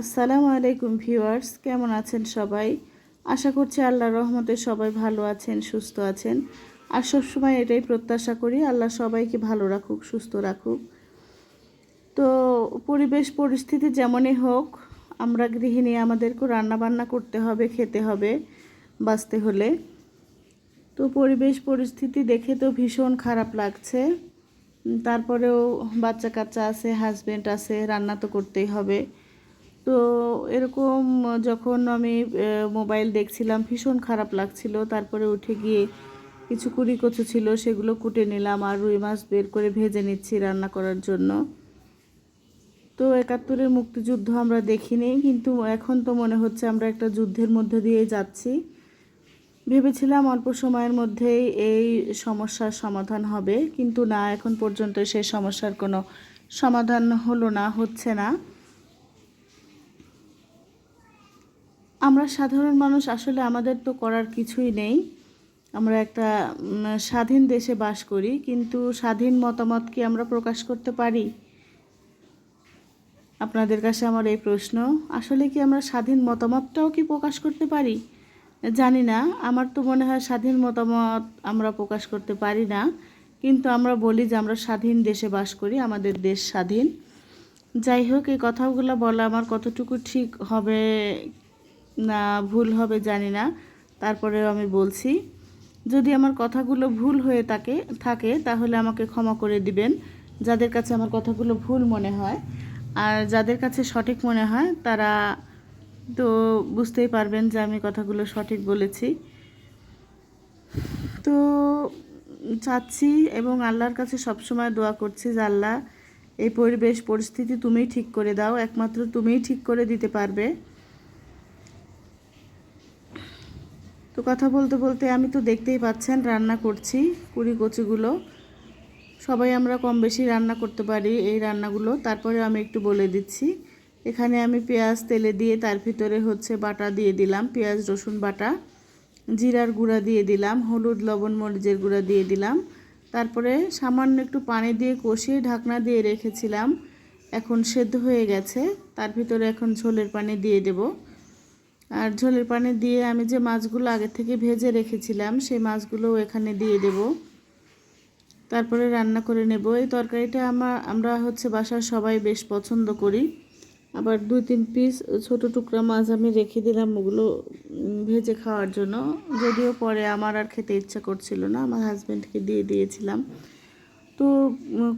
আসসালামু আলাইকুম ভিউয়ার্স, কেমন আছেন সবাই? আশা করছি আল্লাহর রহমতে সবাই ভালো আছেন, সুস্থ আছেন। আর সবসময় এটাই প্রত্যাশা করি, আল্লাহ সবাইকে ভালো রাখুক, সুস্থ রাখুক। তো পরিবেশ, পরিস্থিতি যেমনই হোক, আমরা গৃহিণী, আমাদেরকেও রান্নাবান্না করতে হবে, খেতে হবে বাঁচতে হলে। তো পরিবেশ, পরিস্থিতি দেখে তো ভীষণ খারাপ লাগছে। তারপরেও বাচ্চা কাচ্চা আছে হাজবেন্ড আছে, রান্না তো করতেই হবে। তো এরকম যখন আমি মোবাইল দেখছিলাম, ভীষণ খারাপ লাগছিল। তারপরে উঠে গিয়ে কিছু কুড়ি কচু ছিল, সেগুলো কুটে নিলাম আর রুই মাছ বের করে ভেজে নিচ্ছি রান্না করার জন্য। তো একাত্তরের মুক্তিযুদ্ধ আমরা দেখিনি, কিন্তু এখন তো মনে হচ্ছে আমরা একটা যুদ্ধের মধ্যে দিয়ে যাচ্ছি। ভেবেছিলাম অল্প সময়ের মধ্যেই এই সমস্যার সমাধান হবে, কিন্তু না, এখন পর্যন্ত সেই সমস্যার কোনো সমাধান হলো না, হচ্ছে না। আমরা সাধারণ মানুষ, আসলে আমাদের তো করার কিছুই নেই। আমরা একটা স্বাধীন দেশে বাস করি, কিন্তু স্বাধীন মতামত কি আমরা প্রকাশ করতে পারি? আপনাদের কাছে আমার এই প্রশ্ন, আসলে কি আমরা স্বাধীন মতামতটাও কি প্রকাশ করতে পারি? জানি না, আমার তো মনে হয় স্বাধীন মতামত আমরা প্রকাশ করতে পারি না, কিন্তু আমরা বলি যে আমরা স্বাধীন দেশে বাস করি, আমাদের দেশ স্বাধীন। যাই হোক, এই কথাগুলো বলা আমার কতটুকু ঠিক হবে না, ভুল হবে জানি না। তারপরেও আমি বলছি, যদি আমার কথাগুলো ভুল হয়ে থাকে থাকে, তাহলে আমাকে ক্ষমা করে দিবেন। যাদের কাছে আমার কথাগুলো ভুল মনে হয়, আর যাদের কাছে সঠিক মনে হয়, তারা তো বুঝতেই পারবেন যে আমি কথাগুলো সঠিক বলেছি। তো চাচ্ছি এবং আল্লাহর কাছে সবসময় দোয়া করছি যে, আল্লাহ, এই পরিবেশ, পরিস্থিতি তুমিই ঠিক করে দাও। একমাত্র তুমিই ঠিক করে দিতে পারবে। তো কথা বলতে বলতে আমি তো দেখতেই পাচ্ছেন রান্না করছি কুড়ি কচুগুলো। সবাই আমরা কম বেশি রান্না করতে পারি এই রান্নাগুলো। তারপরে আমি একটু বলে দিচ্ছি, এখানে আমি পেঁয়াজ তেলে দিয়ে তার ভিতরে হচ্ছে বাটা দিয়ে দিলাম, পেঁয়াজ, রসুন বাটা, জিরার গুঁড়া দিয়ে দিলাম, হলুদ, লবণ, মরিচের গুঁড়া দিয়ে দিলাম। তারপরে সামান্য একটু পানি দিয়ে কষিয়ে ঢাকনা দিয়ে রেখেছিলাম, এখন সেদ্ধ হয়ে গেছে, তার ভিতরে এখন ঝোলের পানি দিয়ে দেবো। আর ঝোলের পানি দিয়ে আমি যে মাছগুলো আগে থেকে ভেজে রেখেছিলাম, সেই মাছগুলো এখানে দিয়ে দেব। তারপরে রান্না করে নেব। এই তরকারিটা আমার, আমরা হচ্ছে বাসার সবাই বেশ পছন্দ করি। আবার দুই তিন পিস ছোট টুকরা মাছ আমি রেখে দিলাম ওগুলো ভেজে খাওয়ার জন্য। যদিও পরে আমার আর খেতে ইচ্ছা করছিল না, আমার হাজব্যান্ডকে দিয়ে দিয়েছিলাম। তো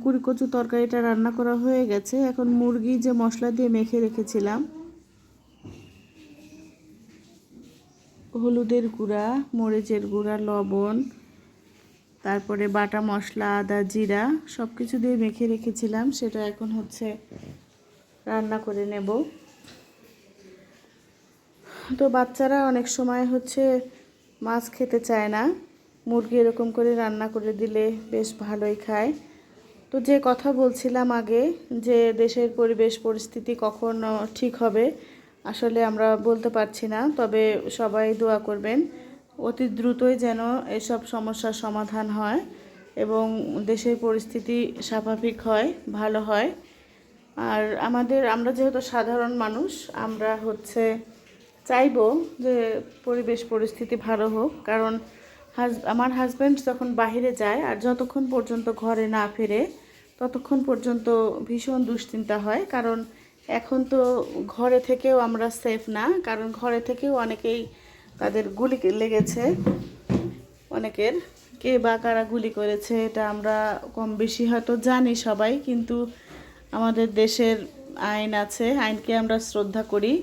কুড়ি কচু তরকারিটা রান্না করা হয়ে গেছে। এখন মুরগি যে মশলা দিয়ে মেখে রেখেছিলাম হলুদের গুঁড়া, মরিচের গুঁড়া, লবণ, তারপরে বাটা মশলা, আদা, জিরা সব কিছু দিয়ে মেখে রেখেছিলাম। সেটা এখন হচ্ছে রান্না করে নেব। তো বাচ্চারা অনেক সময় হচ্ছে মাছ খেতে চায় না। মুরগি এরকম করে রান্না করে দিলে বেশ ভালোই খায়। তো যে কথা বলছিলাম আগে যে দেশের পরিবেশ, পরিস্থিতি কখন ঠিক হবে আসলে আমরা বলতে পারছি না, তবে সবাই দোয়া করবেন। অতি দ্রুতই যেন এসব সমস্যার সমাধান হয় এবং দেশের পরিস্থিতি স্বাভাবিক হয়, ভালো হয়। আর আমাদের, আমরা যেহেতু সাধারণ মানুষ, আমরা হচ্ছে চাইব যে পরিবেশ পরিস্থিতি ভালো হোক, কারণ হাজ, আমার হাজব্যান্ড যখন বাইরে যায় আর যতক্ষণ পর্যন্ত ঘরে না ফেরে, ততক্ষণ পর্যন্ত ভীষণ দুশ্চিন্তা হয়, কারণ এখন তো ঘরে থেকেও আমরা সেফ না, কারণ ঘরে থেকেও অনেকেই তাদের গুলি লেগেছে। অনেকের কে বা কারা গুলি করেছে এটা আমরা কম বেশি হয়তো জানি সবাই, কিন্তু আমাদের দেশের আইন আছে, আইনকে আমরা শ্রদ্ধা করি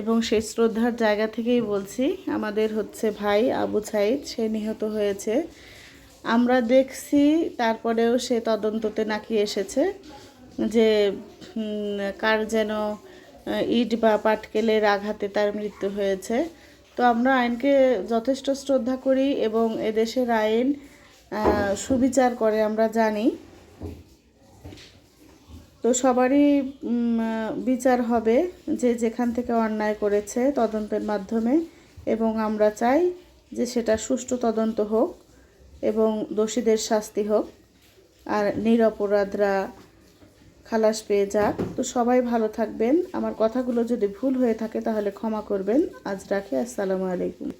এবং সেই শ্রদ্ধার জায়গা থেকেই বলছি, আমাদের হচ্ছে ভাই আবু সাইদ, সে নিহত হয়েছে। আমরা দেখছি, তারপরেও সে তদন্ততে নাকি এসেছে। যে কার যেন ইট বা পাটকেলের আঘাতে তার মৃত্যু হয়েছে। তো আমরা আইনকে যথেষ্ট শ্রদ্ধা করি এবং এদেশের আইন সুবিচার করে আমরা জানি। তো সবারই বিচার হবে যে যেখান থেকে অন্যায় করেছে তদন্তের মাধ্যমে এবং আমরা চাই যে সেটা সুষ্ঠু তদন্ত হোক এবং দোষীদের শাস্তি হোক। আর নিরপরাধরা খালাস পেয়ে যাক। তো সবাই ভালো থাকবেন। আমার কথাগুলো যদি ভুল হয়ে থাকে তাহলে ক্ষমা করবেন। আজ রাখি। আসসালামু আলাইকুম।